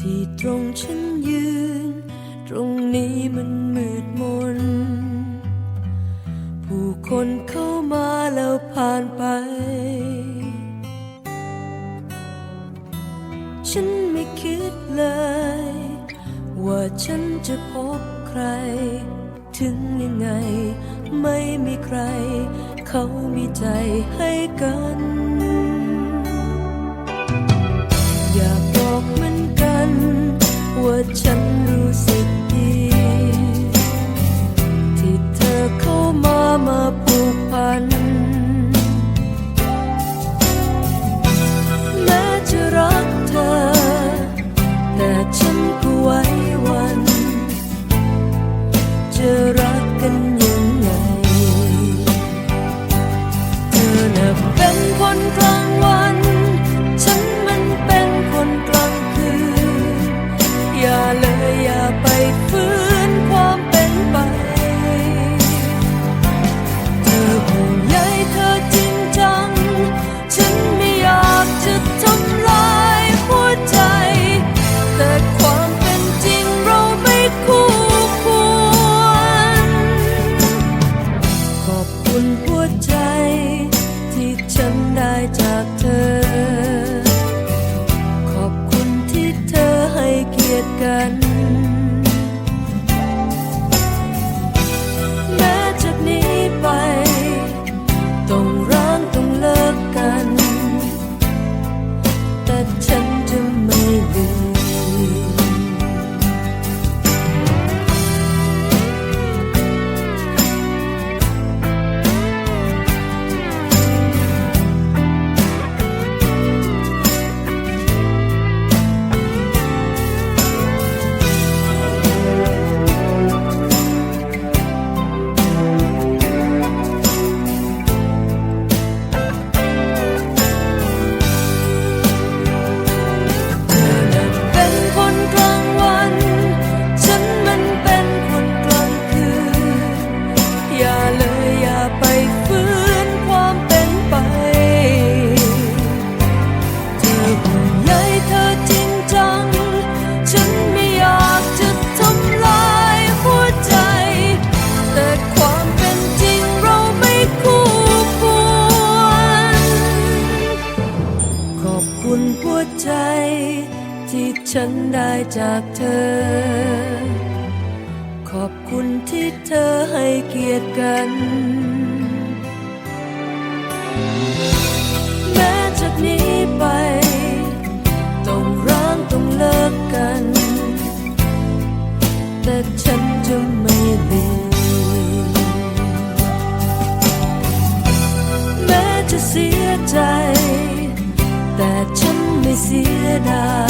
ที่ตรงฉันยืน ตรงนี้มันมืดมน ผู้คนเข้ามาแล้วผ่านไป ฉันไม่คิดเลย ว่าฉันจะพบใคร ถึงยังไง ไม่มีใคร เขามีใจให้กัน ว่าฉันรู้สึกดี ที่เธอเข้ามามาผูกพัน แม้จะรักเธอ แต่ฉันก็ไว้วัน จะรักกันยังไง เธอน่ะเป็นคนกลาง ได้จากเธอ วใจ ที่ฉันได้จากเธอ ขอบคุณที่เธอให้เกียรติกันแม้จากนี้ไป ต้องร้างต้องเลิกกัน แต่ฉันจะไม่ลืมแม้จะเสียใจ แต่ฉั